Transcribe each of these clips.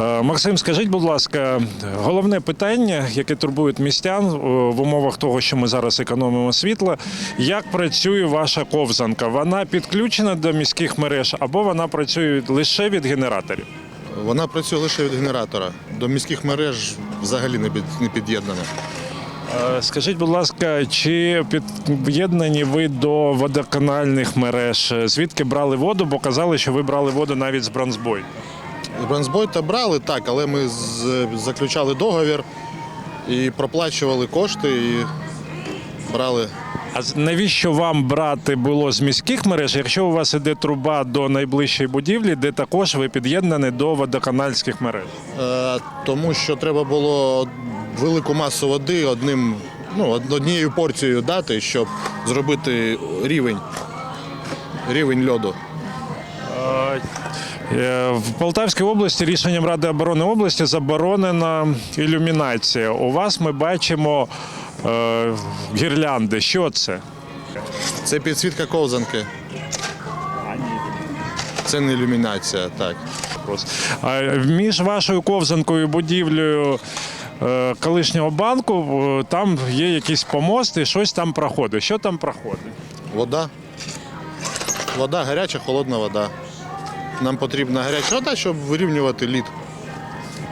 Е, Максим, скажіть, будь ласка, головне питання, яке турбує містян е, в умовах того, що ми зараз економимо світло, як працює ваша ковзанка? Вона підключена до міських мереж або вона працює лише від генераторів? Вона працює лише від генератора. До міських мереж взагалі не під'єднана. Е, Скажіть, будь ласка, чи під'єднані ви до водоканальних мереж? Звідки брали воду? Бо казали, що ви брали воду навіть з бронзбой. Бронзбойта брали так, але ми з- заключали договір і проплачували кошти і брали. А навіщо вам брати було з міських мереж, якщо у вас іде труба до найближчої будівлі, де також ви під'єднані до водоканальських мереж? Е, тому що треба було велику масу води одним, ну, однією порцією дати, щоб зробити рівень, рівень льоду. Е, В Полтавській області рішенням Ради оборони області заборонена ілюмінація. У вас ми бачимо е, гірлянди. Що це? Це підсвітка ковзанки. Це не ілюмінація, так. А між вашою ковзанкою і будівлею е, колишнього банку е, там є якісь помости, щось там проходить. Що там проходить? Вода. Вода гаряча, холодна вода. Нам потрібна гаряча вода, щоб вирівнювати лід.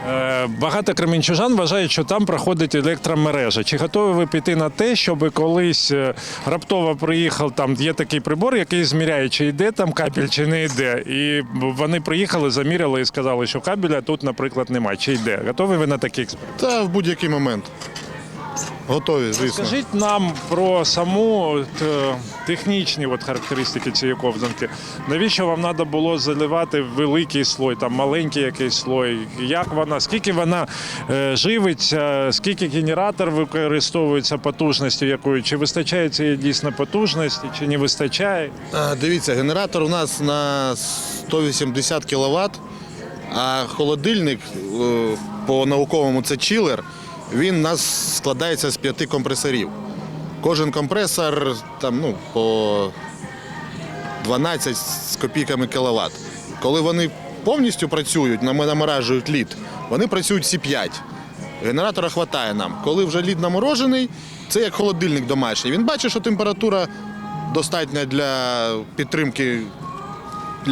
Е, Багато кременчужан вважають, що там проходить електромережа. Чи готові ви піти на те, щоб колись е, раптово приїхав, там є такий прибор, який зміряє, чи йде там кабель, чи не йде. І вони приїхали, заміряли і сказали, що кабеля тут, наприклад, немає. Чи йде? Готові ви на такий експеримент? Та в будь-який момент. Готові, звісно. Скажіть нам про саму от, е, технічні от, характеристики цієї ковзанки. Навіщо вам треба було заливати великий слой, там маленький якийсь слой? Як вона, скільки вона е, живиться, скільки генератор використовується потужністю якою? Чи вистачає цієї дійсно потужності, чи не вистачає? А, Дивіться, генератор у нас на 180 кВт, а холодильник е, по науковому це чилер. Він у нас складається з п'яти компресорів. Кожен компресор там, ну, по 12 з копійками кВт. Коли вони повністю працюють, нам- наморажують лід, вони працюють всі 5. Генератора вистачає нам. Коли вже лід наморожений, це як холодильник домашній. Він бачить, що температура достатня для підтримки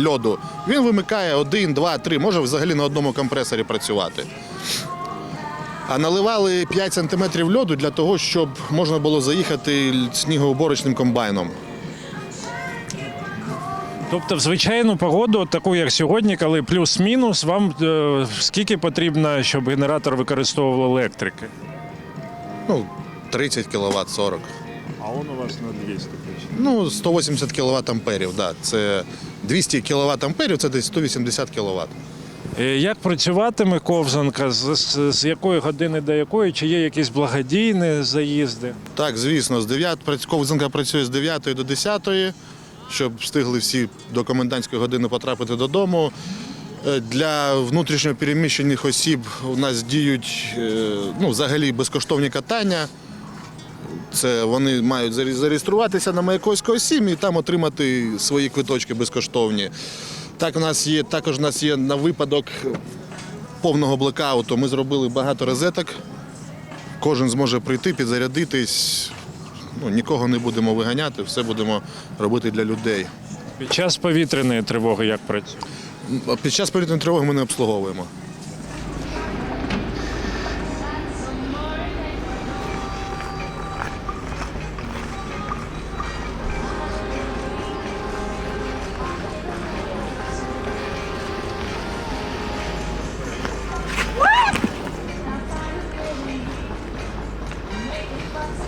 льоду. Він вимикає один, два, три, може взагалі на одному компресорі працювати. А наливали 5 см льоду для того, щоб можна було заїхати снігоуборочним комбайном. Тобто, в звичайну погоду, таку як сьогодні, коли плюс-мінус, вам е, скільки потрібно, щоб генератор використовував електрики? Ну, 30 кВт, 40. А він у вас на 200 точно. Ну, 180 кВт амперів, да. Це 200 кВт амперів, це десь 180 кВт. Е, Як працюватиме ковзанка? З, з, якої години до якої? Чи є якісь благодійні заїзди? Так, звісно, з 9, ковзанка працює з 9 до 10, щоб встигли всі до комендантської години потрапити додому. Е, Для внутрішньо переміщених осіб у нас діють е, ну, взагалі безкоштовні катання. Це вони мають зареєструватися на Маяковського 7 і там отримати свої квиточки безкоштовні. Так, у нас є, також у нас є на випадок повного блекауту. Ми зробили багато розеток. Кожен зможе прийти, підзарядитись. Ну, нікого не будемо виганяти, все будемо робити для людей. Під час повітряної тривоги як працює? Під час повітряної тривоги ми не обслуговуємо. bucks.